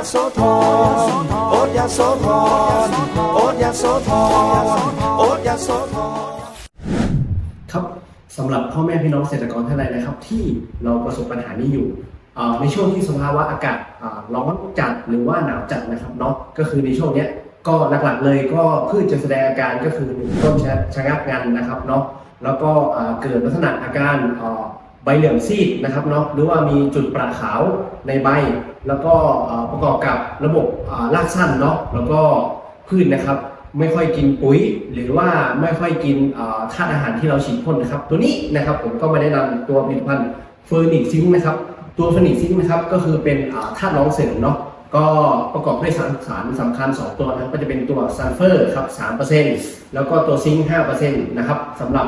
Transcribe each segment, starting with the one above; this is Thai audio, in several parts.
าโสธรโอ๊ตยาโสธรโอ๊ตยาโสธรโอ๊ตยาโสธรครับสำหรับพ่อแม่พี่น้องเกษตรกรท่านใดนะครับ ที่เราประสบปัญหานี้อยู่ในช่วงที่สภาวะอากาศร้อนจัดหรือว่าหนาวจัดนะครับเนาะก็คือในช่วงเนี้ยก็หลักๆเลยก็พืชจะแสดงอาการก็คือต้นชะงักงันนะครับเนาะแล้วก็เกิดลักษณะอาการ ใบเหลืองซีดนะครับเนาะหรือว่ามีจุดประขาวในใบ แล้วก็ประกอบกับระบบรากสั้นเนาะแล้วก็พืชนนะครับ ไม่ค่อยกินปุ๋ย หรือว่าไม่ค่อยกินธาตุอาหารที่เราฉีดพ่นนะครับ ตัวนี้นะครับผมก็มาแนะนำตัวผลิตภัณฑ์เฟอร์นิซิงนะครับ ตัวเฟอร์นิซิงนะครับก็คือเป็นธาตุรองเสริมเนาะก็ประกอบด้วยสารสารสำคัญ 2 ตัวนะครับก็จะเป็นตัวซัลเฟอร์ครับ3%แล้วก็ตัวซิงค์5%นะครับสำหรับ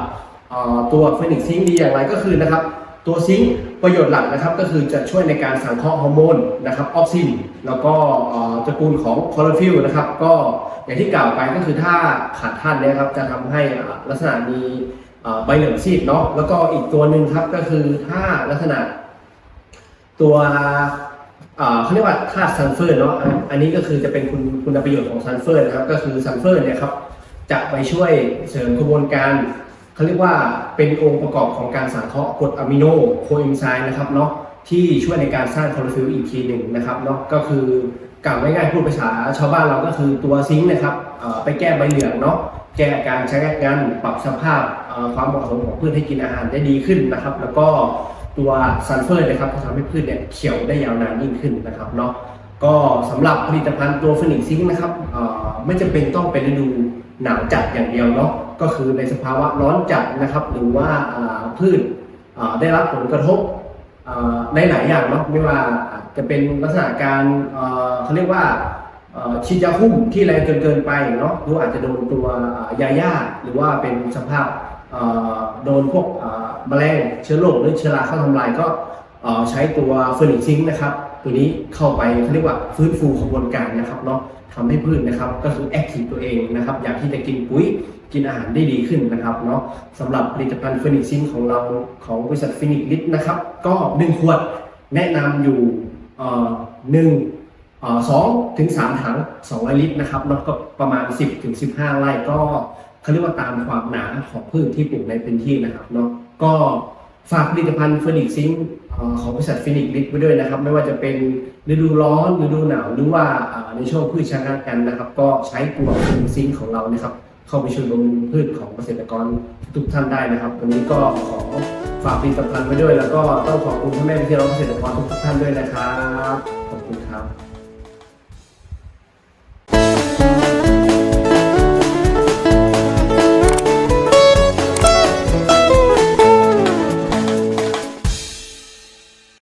ตัวเฟร์นิกซิงดีอย่างไรก็คือนะครับตัวซิงค์ประโยชน์หลักนะครับก็คือจะช่วยในการสังเคราะห์ฮอร์โมนนะครับออกซิน แล้วก็เอ่อตระกูลของคลอโรฟิลนะครับก็อย่างที่กล่าวไปก็คือถ้าขาดธาตุเนี้ครับจะทำให้ลักษณะมีใบเหลืองซีดเนาะแล้วก็อีกตัวหนึ่งครับก็คือถ้าลักษณะ ตัวเขาเรียกว่าธาตุซัลเฟอร์เนาะอันอันนี้ก็คือจะเป็นคุณคุณประโยชน์ของซัลเฟอร์นะครับก็คือซัลเฟอร์เนี่ยครับจะไปช่วยเสริมกระบวนการ เขาเรียกว่าเป็นองค์ประกอบของการสังเคราะห์กรดอะมิโนโคเอนไซม์นะครับเนาะที่ช่วยในการสร้างคลอโรฟิลอีกทีหนึ่งนะครับเนาะก็คือกล่าวง่ายๆพูดภาษาชาวบ้านเราก็คือตัวซิงค์นะครับไปแก้ใบเหลืองเนาะแก้การใช้งานปรับสภาพความเหมาะสมของพืชให้กินอาหารได้ดีขึ้นนะครับ แล้วก็ตัวซัลเฟอร์นะครับทำให้พืชเนี่ยเขียวได้ยาวนานยิ่งขึ้นนะครับเนาะก็สำหรับผลิตภัณฑ์ตัวฟินิกซิงค์นะครับไม่จำเป็นต้องเป็นฤดูหนาวจัดอย่างเดียวเนาะ ก็คือในสภาวะร้อนจัดนะครับหรือว่าพืชได้รับผลกระทบในหลายอย่างเนาะไม่ว่าจะเป็นลักษณะการเขาเรียกว่าเอ่อฉีดยาคุ้มที่แรงจนเกินไปเนาะหรืออาจจะโดนตัวยาย่าหรือว่าเป็นสภาพโดนพวกแมลงเชื้อโรคหรือเชื้อราเข้าทำลายก็ใช้ตัวเฟอร์นิชิงนะครับ ตัวนี้เข้าไปเขาเรียกว่าฟื้นฟูกระบวนการนะครับเนาะทำให้พืชนะครับก็คือแอคทีฟตัวเองนะครับอยากที่จะกินปุ๋ยกินอาหารได้ดีขึ้นนะครับเนาะสำหรับผลิตภัณฑ์เฟอร์นิชิงของเราของบริษัทฟินิกลิทนะครับก็1ขวดแนะนำอยู่เอ่อหนึ่งเอ่อสองถึงสามถัง200ลิตรนะครับแล้วก็ประมาณ 10ถึง15 ไร่ก็เขาเรียกว่าตามความหนาของพืชที่ปลูกในพื้นที่นะครับเนาะก็ฝากผลิตภัณฑ์เฟินิกซิง ของบริษัทฟินิกลิทไว้ด้วยนะครับ ไม่ว่าจะเป็นฤดูร้อนฤดูหนาวหรือว่าในช่วงพืชชะงักกันนะครับ ก็ใช้ตัวฟินิกซิงของเรานะครับเข้าไปช่วยบำรุงพืชของเกษตรกรทุกท่านได้นะครับวันนี้ก็ขอฝากผลิตภัณฑ์ไว้ด้วย แล้วก็ต้องขอบคุณพ่อแม่พี่น้องเกษตรกรทุกท่านด้วยนะครับขอบคุณครับ